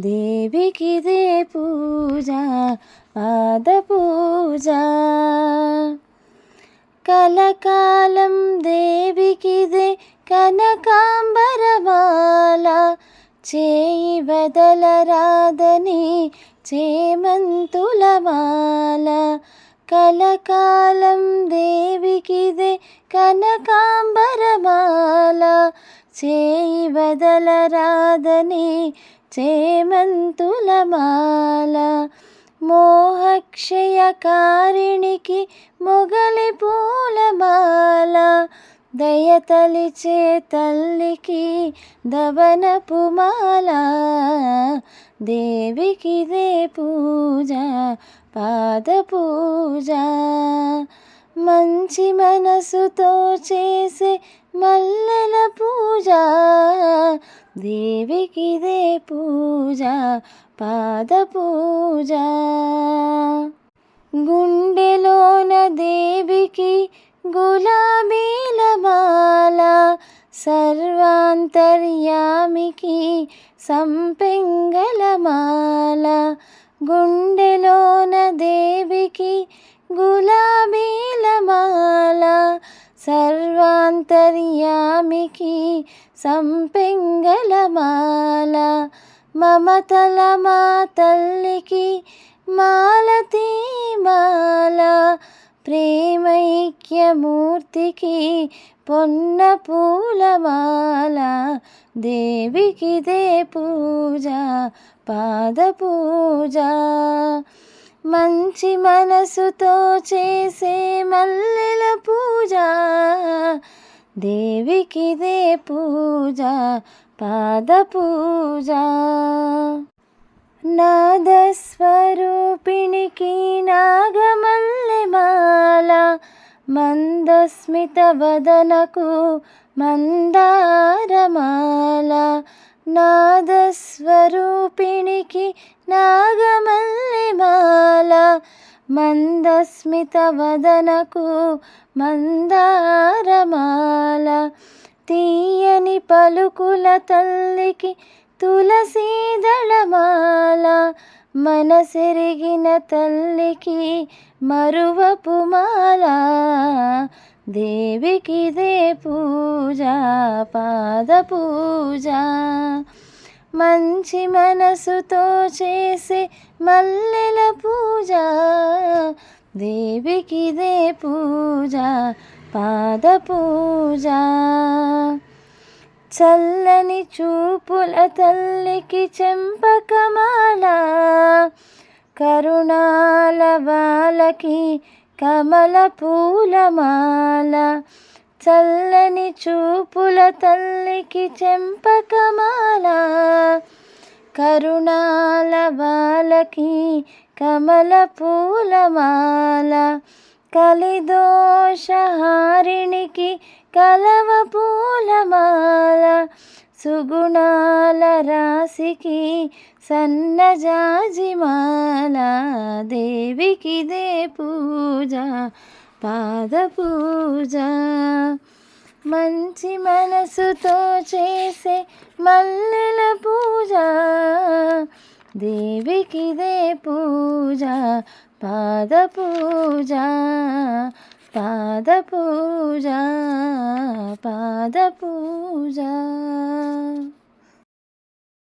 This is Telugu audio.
దేవికిదే పూజ పాద పూజ. కలకాలం దేవికిదే కనకాంబరమాల చేయి బదలరాదని చేమంతులమాల కలకాలం దేవికిదే కనకాంబరమాల చేయి బదలరాదని చేమంతులమాల మోహక్షయకారిణికి మొగలి పూలమాల దయతలిచే తల్లికి దవనపు మాల దేవికిదే పూజ పాద పూజ. మంచి మనసుతో చేసే మల్లెల పూజ దేవికిదే పూజ పాద పూజ. గుండెలోన దేవికి గులాబీల బాల సర్వాంతర్యామికి సంపెంగల మాల. గుండెలోన దేవికి గులాబీల మాల సర్వాంతర్యామికి సంపెంగల మాల మమతల మా తల్లికి మాలతీ మాల ప్రేమైక్యమూర్తికి పొన్న పూలమాల దేవికిదే పూజ పాద పూజ మంచి మనసుతో చేసే మల్లెల పూజ దేవికిదే పూజ పాద పూజ. నాదస్వరూపిణికి నాగమల్లెమాల మందస్మిత వదనకు మందారమాల. నాదస్వరూపిణికి నా మందస్మిత వదనకు మందారమాల తీయని పలుకుల తల్లికి తులసీదళమాల మనసెరిగిన తల్లికి మరువపు మాల దేవికిదే పూజ పాద పూజ. మంచి మనసుతో చేసే మల్లెల పూజ దేవికిదే పూజ పాద పూజ. చల్లని చూపుల తల్లికి చెంపకమాల కరుణాల వాళ్ళకి కమల పూలమాల. చల్లని చూపుల తల్లికి చెంపకమాల. కరుణాల బాలకి కమల పూలమాల. కలిదోషహారిణికి కలవ పూలమాల. సుగుణాల రాశికి సన్నజాజిమాల దేవికిదే పూజ. పాద పూజ మంచి మనసుతో చేసే మల్లెల పూజ. దేవికిదే పూజ పాద పూజ. పాద పూజ పాద పూజ